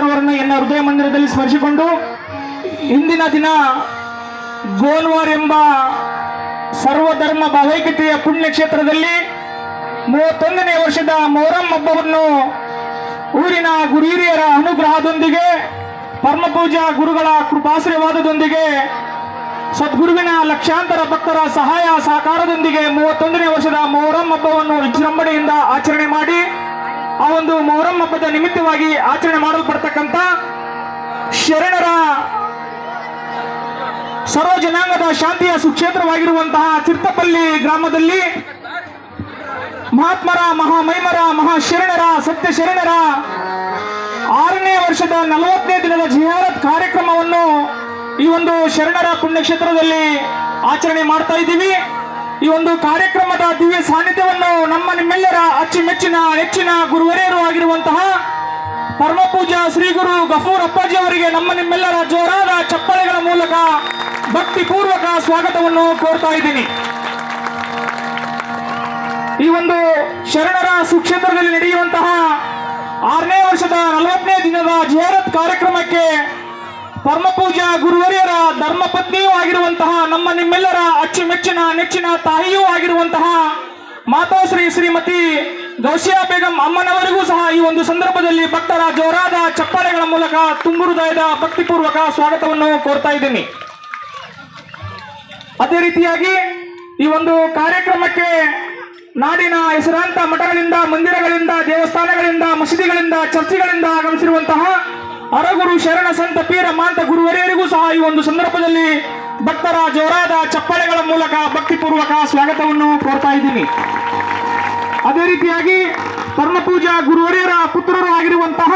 ತಾತನವರನ್ನು ಎಲ್ಲ ಹೃದಯ ಮಂದಿರದಲ್ಲಿ ಸ್ಮರಿಸಿಕೊಂಡು ಇಂದಿನ ದಿನ ಗೋಲ್ವಾರ್ ಎಂಬ ಸರ್ವಧರ್ಮ ಭಾವೈಕ್ಯತೆಯ ಪುಣ್ಯಕ್ಷೇತ್ರದಲ್ಲಿ ಮೂವತ್ತೊಂದನೇ ವರ್ಷದ ಮೊಹರಂ ಹಬ್ಬವನ್ನು ಊರಿನ ಗುರುಹಿರಿಯರ ಅನುಗ್ರಹದೊಂದಿಗೆ ಪರಮಪೂಜಾ ಗುರುಗಳ ಕೃಪಾಶ್ರೀವಾದದೊಂದಿಗೆ ಸದ್ಗುರುವಿನ ಲಕ್ಷಾಂತರ ಭಕ್ತರ ಸಹಾಯ ಸಹಕಾರದೊಂದಿಗೆ ಮೂವತ್ತೊಂದನೇ ವರ್ಷದ ಮೊಹರಂ ಹಬ್ಬವನ್ನು ವಿಜೃಂಭಣೆಯಿಂದ ಆಚರಣೆ ಮಾಡಿ ಆ ಒಂದು ಮೊಹರಂ ಹಬ್ಬದ ನಿಮಿತ್ತವಾಗಿ ಆಚರಣೆ ಮಾಡಲ್ಪಡ್ತಕ್ಕಂಥ ಶರಣರ ಸರ್ವ ಜನಾಂಗದ ಶಾಂತಿಯ ಸುಕ್ಷೇತ್ರವಾಗಿರುವಂತಹ ಚಿರ್ತಪಲ್ಲಿ ಗ್ರಾಮದಲ್ಲಿ ಮಹಾತ್ಮರ, ಮಹಾಮೈಮರ, ಮಹಾಶರಣರ ಸತ್ಯ ಶರಣರ ಆರನೇ ವರ್ಷದ ನಲವತ್ತನೇ ದಿನದ ಜಿಹಾರತ್ ಕಾರ್ಯಕ್ರಮವನ್ನು ಈ ಒಂದು ಶರಣರ ಪುಣ್ಯಕ್ಷೇತ್ರದಲ್ಲಿ ಆಚರಣೆ ಮಾಡ್ತಾ ಇದ್ದೀವಿ. ಈ ಒಂದು ಕಾರ್ಯಕ್ರಮದ ದಿವ್ಯ ಸಾನ್ನಿಧ್ಯವನ್ನು ನಮ್ಮ ನಿಮ್ಮೆಲ್ಲರ ಅಚ್ಚುಮೆಚ್ಚಿನ, ನೆಚ್ಚಿನ ಗುರುವರಿಯರು ಆಗಿರುವಂತಹ ಪರಮ ಪೂಜಾ ಶ್ರೀ ಗುರು ಗಫೂರ್ ಅಪ್ಪಾಜಿ ಅವರಿಗೆ ನಮ್ಮ ನಿಮ್ಮೆಲ್ಲರ ಜೋರಾದ ಚಪ್ಪಳೆಗಳ ಮೂಲಕ ಭಕ್ತಿ ಪೂರ್ವಕ ಸ್ವಾಗತವನ್ನು ಕೋರ್ತಾ ಇದ್ದೀನಿ. ಈ ಒಂದು ಶರಣರ ಸುಕ್ಷೇತ್ರದಲ್ಲಿ ನಡೆಯುವಂತಹ ಆರನೇ ವರ್ಷದ ನಲವತ್ತನೇ ದಿನದ ಜಿಯಾರತ್ ಕಾರ್ಯಕ್ರಮಕ್ಕೆ ಪರಮಪೂಜಾ ಗುರುವರಿಯರ ಧರ್ಮಪತ್ನಿಯೂ ಆಗಿರುವಂತಹ ನಮ್ಮ ನಿಮ್ಮೆಲ್ಲರ ಅಚ್ಚುಮೆಚ್ಚಿನ, ನೆಚ್ಚಿನ ತಾಯಿಯೂ ಆಗಿರುವಂತಹ ಮಾತಾಶ್ರೀ ಶ್ರೀಮತಿ ಗೌಸಿಯಾ ಬೇಗಂ ಅಮ್ಮನವರಿಗೂ ಸಹ ಈ ಒಂದು ಸಂದರ್ಭದಲ್ಲಿ ಭಕ್ತರ ಜೋರಾದ ಚಪ್ಪಾಳೆಗಳ ಮೂಲಕ ತುಂಬು ಭಕ್ತಿಪೂರ್ವಕ ಸ್ವಾಗತವನ್ನು ಕೋರ್ತಾ ಇದ್ದೀನಿ. ಅದೇ ರೀತಿಯಾಗಿ ಈ ಒಂದು ಕಾರ್ಯಕ್ರಮಕ್ಕೆ ನಾಡಿನ ಹೆಸರಾಂತ ಮಠಗಳಿಂದ, ಮಂದಿರಗಳಿಂದ, ದೇವಸ್ಥಾನಗಳಿಂದ, ಮಸೀದಿಗಳಿಂದ, ಚರ್ಚಿಗಳಿಂದ ಆಗಮಿಸಿರುವಂತಹ ಅರಗುರು ಶರಣ ಸಂತ ಪೀರ ಮಾಂತ ಗುರುವರಿಯರಿಗೂ ಸಹ ಈ ಒಂದು ಸಂದರ್ಭದಲ್ಲಿ ಭಕ್ತರ ಜೋರಾದ ಚಪ್ಪಾಳೆಗಳ ಮೂಲಕ ಭಕ್ತಿಪೂರ್ವಕ ಸ್ವಾಗತವನ್ನು ಕೋರ್ತಾ ಇದ್ದೀನಿ. ಅದೇ ರೀತಿಯಾಗಿ ಪರ್ಮಪೂಜಾ ಗುರುವರಿಯರ ಪುತ್ರರು ಆಗಿರುವಂತಹ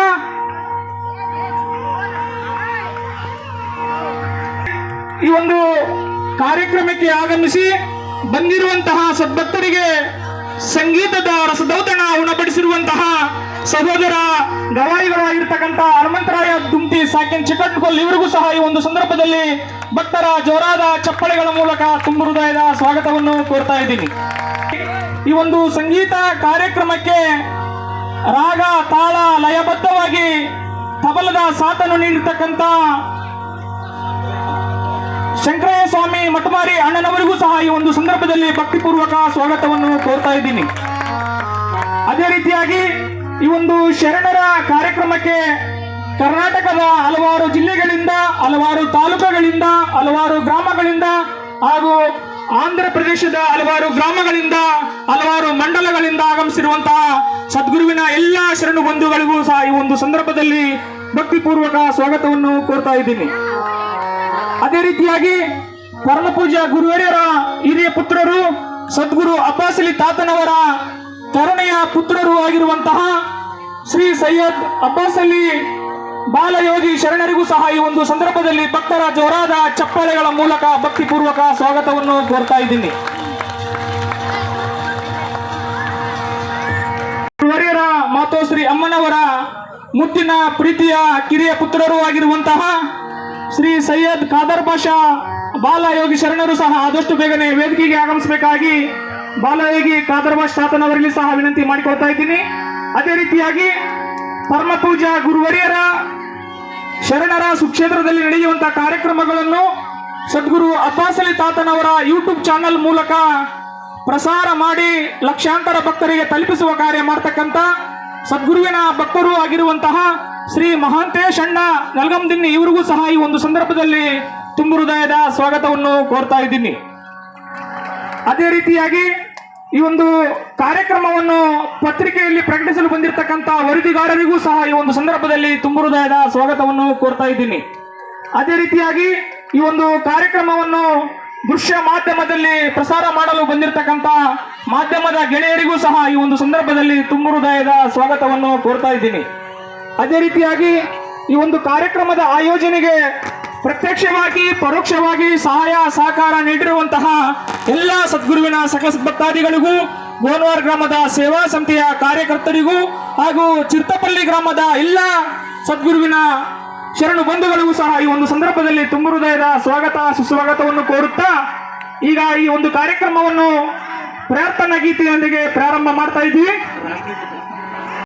ಈ ಒಂದು ಕಾರ್ಯಕ್ರಮಕ್ಕೆ ಆಗಮಿಸಿ ಬಂದಿರುವಂತಹ ಸದ್ಭಕ್ತರಿಗೆ ಸಂಗೀತದ ರಸದೌತಣ ಉಣಬಡಿಸಿರುವಂತಹ ಸಹೋದರ ಗವಾಯಿಗಳಾಗಿರ್ತಕ್ಕಂಥ ಹನುಮಂತರಾಯ ದುಂಪಿ ಸಾಕಿನ್ ಚಿಕ್ಕಟ್ಕೊಲ್ ಇವರಿಗೂ ಸಹ ಈ ಒಂದು ಸಂದರ್ಭದಲ್ಲಿ ಭಕ್ತರ ಜೋರಾದ ಚಪ್ಪಳೆಗಳ ಮೂಲಕ ತುಂಬು ಹೃದಯದ ಸ್ವಾಗತವನ್ನು ಕೋರ್ತಾ ಇದ್ದೀನಿ. ಈ ಒಂದು ಸಂಗೀತ ಕಾರ್ಯಕ್ರಮಕ್ಕೆ ರಾಗ, ತಾಳ, ಲಯಬದ್ಧವಾಗಿ ತಬಲದ ಸಾಥನ್ನು ನೀಡಿರ್ತಕ್ಕಂಥ ಶಂಕರಯ್ಯ ಸ್ವಾಮಿ ಮಠಮಾರಿ ಅಣ್ಣನವರಿಗೂ ಸಹ ಈ ಒಂದು ಸಂದರ್ಭದಲ್ಲಿ ಭಕ್ತಿಪೂರ್ವಕ ಸ್ವಾಗತವನ್ನು ಕೋರ್ತಾ ಇದ್ದೀನಿ. ಅದೇ ರೀತಿಯಾಗಿ ಈ ಒಂದು ಶರಣರ ಕಾರ್ಯಕ್ರಮಕ್ಕೆ ಕರ್ನಾಟಕದ ಹಲವಾರು ಜಿಲ್ಲೆಗಳಿಂದ, ಹಲವಾರು ತಾಲೂಕುಗಳಿಂದ, ಹಲವಾರು ಗ್ರಾಮಗಳಿಂದ ಹಾಗೂ ಆಂಧ್ರ ಪ್ರದೇಶದ ಹಲವಾರು ಗ್ರಾಮಗಳಿಂದ, ಹಲವಾರು ಮಂಡಲಗಳಿಂದ ಆಗಮಿಸಿರುವಂತಹ ಸದ್ಗುರುವಿನ ಎಲ್ಲ ಶರಣು ಬಂಧುಗಳಿಗೂ ಸಹ ಈ ಒಂದು ಸಂದರ್ಭದಲ್ಲಿ ಭಕ್ತಿಪೂರ್ವಕ ಸ್ವಾಗತವನ್ನು ಕೋರ್ತಾ ಇದ್ದೀನಿ. ಅದೇ ರೀತಿಯಾಗಿ ಪರಮಪೂಜ್ಯ ಗುರುವರ್ಯರ ಹಿರಿಯ ಪುತ್ರರು, ಸದ್ಗುರು ಅಬ್ಬಾಸಲಿ ತಾತನವರ ತರುಣೆಯ ಪುತ್ರರು ಆಗಿರುವಂತಹ ಶ್ರೀ ಸೈಯದ್ ಅಬ್ಬಾಸ್ ಅಲಿ ಬಾಲಯೋಗಿ ಶರಣರಿಗೂ ಸಹ ಈ ಒಂದು ಸಂದರ್ಭದಲ್ಲಿ ಭಕ್ತರ ಜೋರಾದ ಚಪ್ಪಾಳೆಗಳ ಮೂಲಕ ಭಕ್ತಿಪೂರ್ವಕ ಸ್ವಾಗತವನ್ನು ಕೋರ್ತಾ ಇದ್ದೀನಿ. ಗುರುವರಿಯರ ಮಾತೋಶ್ರೀ ಅಮ್ಮನವರ ಮುತ್ತಿನ ಪ್ರೀತಿಯ ಕಿರಿಯ ಪುತ್ರರು ಆಗಿರುವಂತಹ ಶ್ರೀ ಸೈಯದ್ ಖಾದರ್ ಪಾಷಾ ಬಾಲಯೋಗಿ ಶರಣರು ಸಹ ಆದಷ್ಟು ಬೇಗನೆ ವೇದಿಕೆಗೆ ಆಗಮಿಸಬೇಕಾಗಿ ಬಾಲಯೋಗಿ ಖಾದರ್ ಬಾಷ್ ತಾತನವರಲ್ಲಿ ಸಹ ವಿನಂತಿ ಮಾಡಿಕೊಳ್ತಾ ಇದ್ದೀನಿ. ಅದೇ ರೀತಿಯಾಗಿ ಪರಮ ಪೂಜಾ ಗುರುವರಿಯರ ಶರಣರ ಸುಕ್ಷೇತ್ರದಲ್ಲಿ ನಡೆಯುವಂತಹ ಕಾರ್ಯಕ್ರಮಗಳನ್ನು ಸದ್ಗುರು ಅಬ್ಬಾಸಲಿ ತಾತನವರ ಯೂಟ್ಯೂಬ್ ಚಾನಲ್ ಮೂಲಕ ಪ್ರಸಾರ ಮಾಡಿ ಲಕ್ಷಾಂತರ ಭಕ್ತರಿಗೆ ತಲುಪಿಸುವ ಕಾರ್ಯ ಮಾಡ್ತಕ್ಕಂಥ ಸದ್ಗುರುವಿನ ಭಕ್ತರು ಆಗಿರುವಂತಹ ಶ್ರೀ ಮಹಾಂತೇಶ್ ಅಣ್ಣ ನಲ್ಗಂದಿನ್ನಿ ಇವರಿಗೂ ಸಹ ಈ ಒಂದು ಸಂದರ್ಭದಲ್ಲಿ ತುಂಬು ಹೃದಯದ ಸ್ವಾಗತವನ್ನು ಕೋರ್ತಾ ಇದ್ದೀನಿ. ಅದೇ ರೀತಿಯಾಗಿ ಈ ಒಂದು ಕಾರ್ಯಕ್ರಮವನ್ನು ಪತ್ರಿಕೆಯಲ್ಲಿ ಪ್ರಕಟಿಸಲು ಬಂದಿರತಕ್ಕಂಥ ವರದಿಗಾರರಿಗೂ ಸಹ ಈ ಒಂದು ಸಂದರ್ಭದಲ್ಲಿ ತುಂಬು ಹೃದಯದ ಸ್ವಾಗತವನ್ನು ಕೋರ್ತಾ ಇದ್ದೀನಿ. ಅದೇ ರೀತಿಯಾಗಿ ಈ ಒಂದು ಕಾರ್ಯಕ್ರಮವನ್ನು ದೃಶ್ಯ ಮಾಧ್ಯಮದಲ್ಲಿ ಪ್ರಸಾರ ಮಾಡಲು ಬಂದಿರತಕ್ಕಂತ ಮಾಧ್ಯಮದ ಗೆಳೆಯರಿಗೂ ಸಹ ಈ ಒಂದು ಸಂದರ್ಭದಲ್ಲಿ ತುಂಬು ಹೃದಯದ ಸ್ವಾಗತವನ್ನು ಕೋರ್ತಾ ಇದ್ದೀನಿ. ಅದೇ ರೀತಿಯಾಗಿ ಈ ಒಂದು ಕಾರ್ಯಕ್ರಮದ ಆಯೋಜನೆಗೆ ಪ್ರತ್ಯಕ್ಷವಾಗಿ, ಪರೋಕ್ಷವಾಗಿ ಸಹಾಯ, ಸಹಕಾರ ನೀಡಿರುವಂತಹ ಎಲ್ಲ ಸದ್ಗುರುವಿನ ಸಕಲ ಭಕ್ತಾದಿಗಳಿಗೂ ಗೋನ್ವಾರ್ ಗ್ರಾಮದ ಸೇವಾ ಸಮಿತಿಯ ಕಾರ್ಯಕರ್ತರಿಗೂ ಹಾಗೂ ಚಿರ್ತಪಲ್ಲಿ ಗ್ರಾಮದ ಎಲ್ಲ ಸದ್ಗುರುವಿನ ಶರಣು ಬಂಧುಗಳಿಗೂ ಸಹ ಈ ಒಂದು ಸಂದರ್ಭದಲ್ಲಿ ತುಂಬು ಹೃದಯದ ಸ್ವಾಗತ, ಸುಸ್ವಾಗತವನ್ನು ಕೋರುತ್ತಾ ಈಗ ಈ ಒಂದು ಕಾರ್ಯಕ್ರಮವನ್ನು ಪ್ರಾರ್ಥನಾ ಗೀತೆಯೊಂದಿಗೆ ಪ್ರಾರಂಭ ಮಾಡ್ತಾ ಇದ್ದೀವಿ.